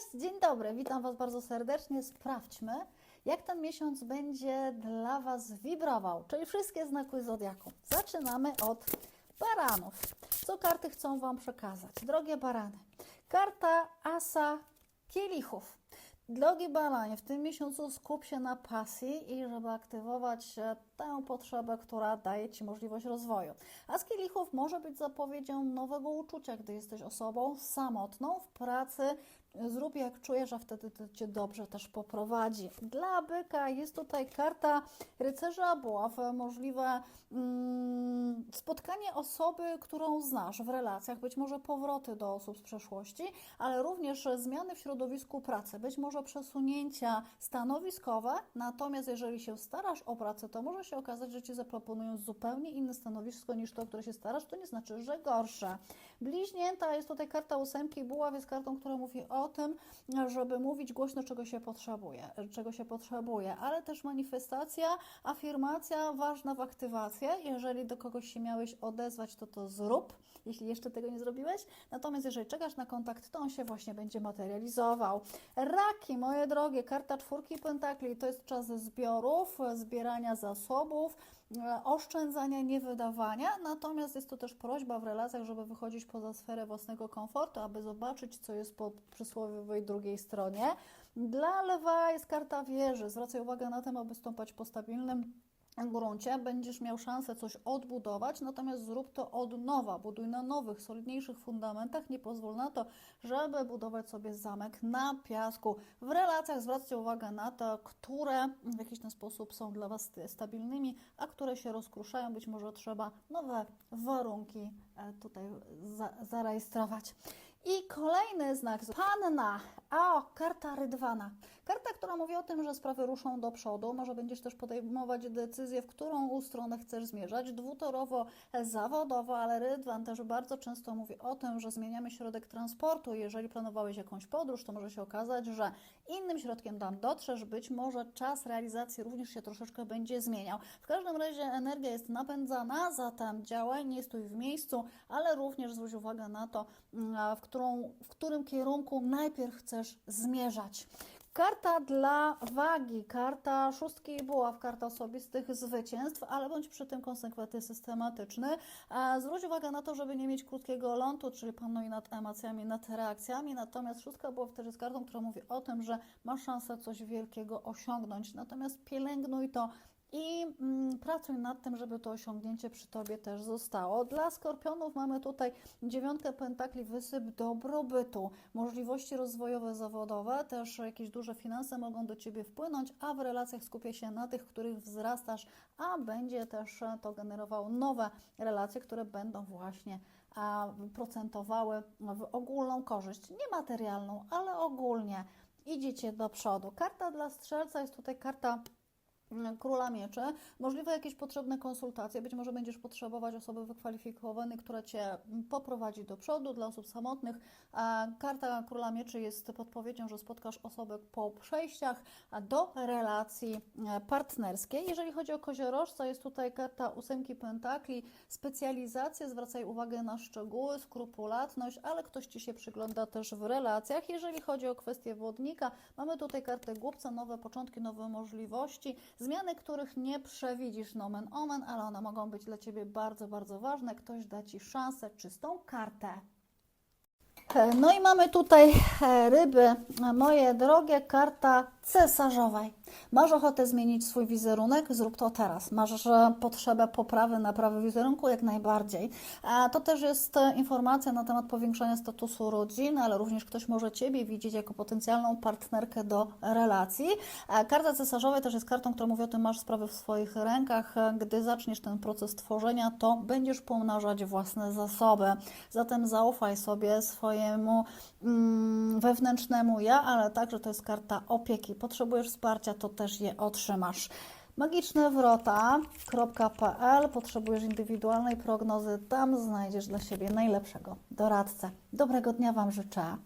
Cześć, dzień dobry, witam Was bardzo serdecznie. Sprawdźmy, jak ten miesiąc będzie dla Was wibrował, czyli wszystkie znaki zodiaku. Zaczynamy od baranów. Co karty chcą Wam przekazać? Drogie barany, karta asa kielichów. Drogi baranie, w tym miesiącu skup się na pasji i żeby aktywować tę potrzebę, która daje Ci możliwość rozwoju. A z kielichów może być zapowiedzią nowego uczucia, gdy jesteś osobą samotną w pracy. Zrób jak czujesz, a wtedy to Cię dobrze też poprowadzi. Dla byka jest tutaj karta rycerza buław, możliwe mm, spotkanie osoby, którą znasz w relacjach, być może powroty do osób z przeszłości, ale również zmiany w środowisku pracy, być może przesunięcia stanowiskowe. Natomiast jeżeli się starasz o pracę, to może się okazać, że Ci zaproponują zupełnie inne stanowisko niż to, które się starasz. To nie znaczy, że gorsze. Bliźnięta jest tutaj karta ósemki buław, jest kartą, która mówi o tym, żeby mówić głośno, czego się potrzebuje, czego się potrzebuje, ale też manifestacja, afirmacja ważna w aktywacji. Jeżeli do kogoś się miałeś odezwać, to to zrób, jeśli jeszcze tego nie zrobiłeś. Natomiast jeżeli czekasz na kontakt, to on się właśnie będzie materializował. Raki, moje drogie, karta czwórki pentakli to jest czas zbiorów, zbierania zasobów, oszczędzania, niewydawania. Natomiast jest to też prośba w relacjach, żeby wychodzić poza sferę własnego komfortu, aby zobaczyć, co jest po przysłowiowej drugiej stronie. Dla lewa jest karta wieży. Zwracaj uwagę na to, aby stąpać po stabilnym gruncie, będziesz miał szansę coś odbudować, natomiast zrób to od nowa, buduj na nowych, solidniejszych fundamentach, nie pozwól na to, żeby budować sobie zamek na piasku. W relacjach zwracajcie uwagę na to, które w jakiś ten sposób są dla Was stabilnymi, a które się rozkruszają, być może trzeba nowe warunki e, tutaj za, zarejestrować. I kolejny znak, panna, a karta rydwana. Karta, która mówi o tym, że sprawy ruszą do przodu, może będziesz też podejmować decyzję, w którą stronę chcesz zmierzać, dwutorowo, zawodowo, ale rydwan też bardzo często mówi o tym, że zmieniamy środek transportu. Jeżeli planowałeś jakąś podróż, to może się okazać, że innym środkiem tam dotrzesz, być może czas realizacji również się troszeczkę będzie zmieniał. W każdym razie energia jest napędzana, zatem działaj, nie stój w miejscu, ale również zwróć uwagę na to, w, którą, w którym kierunku najpierw chcesz zmierzać. Karta dla wagi, karta szóstki buław, karta osobistych zwycięstw, ale bądź przy tym konsekwentny, systematyczny. Zwróć uwagę na to, żeby nie mieć krótkiego lądu, czyli panuj nad emocjami, nad reakcjami. Natomiast szóstka buław też jest kartą, która mówi o tym, że masz szansę coś wielkiego osiągnąć. Natomiast pielęgnuj to i mm, pracuj nad tym, żeby to osiągnięcie przy Tobie też zostało. Dla skorpionów mamy tutaj dziewiątkę pentakli, wysyp dobrobytu, możliwości rozwojowe, zawodowe, też jakieś duże finanse mogą do Ciebie wpłynąć, a w relacjach skupię się na tych, których wzrastasz, a będzie też to generowało nowe relacje, które będą właśnie procentowały w ogólną korzyść, nie materialną, ale ogólnie. Idziecie do przodu. Karta dla strzelca jest tutaj karta Króla Mieczy, możliwe jakieś potrzebne konsultacje, być może będziesz potrzebować osoby wykwalifikowanej, która Cię poprowadzi do przodu, dla osób samotnych. Karta Króla Mieczy jest podpowiedzią, że spotkasz osobę po przejściach do relacji e, partnerskiej. Jeżeli chodzi o koziorożca, jest tutaj karta ósemki pentakli, specjalizacje, zwracaj uwagę na szczegóły, skrupulatność, ale ktoś Ci się przygląda też w relacjach. Jeżeli chodzi o kwestię wodnika, mamy tutaj kartę głupca, nowe początki, nowe możliwości, Zmiany, których nie przewidzisz nomen omen, ale one mogą być dla Ciebie bardzo, bardzo ważne. Ktoś da Ci szansę, czystą kartę. E, No i mamy tutaj e, ryby, moje drogie, karta cesarzowej. Masz ochotę zmienić swój wizerunek? Zrób to teraz. Masz potrzebę poprawy, naprawy wizerunku? Jak najbardziej. To też jest e, informacja na temat powiększania statusu rodziny, ale również ktoś może Ciebie widzieć jako potencjalną partnerkę do relacji. Karta cesarzowej też jest kartą, która mówi o tym, masz sprawy w swoich rękach. Gdy zaczniesz ten proces tworzenia, to będziesz pomnażać własne zasoby. Zatem zaufaj sobie swojemu mm, wewnętrznemu ja, ale także to jest karta opieki. Potrzebujesz wsparcia, to też je otrzymasz. Magicznewrota.pl Potrzebujesz indywidualnej prognozy, tam znajdziesz dla siebie najlepszego doradcę. Dobrego dnia Wam życzę.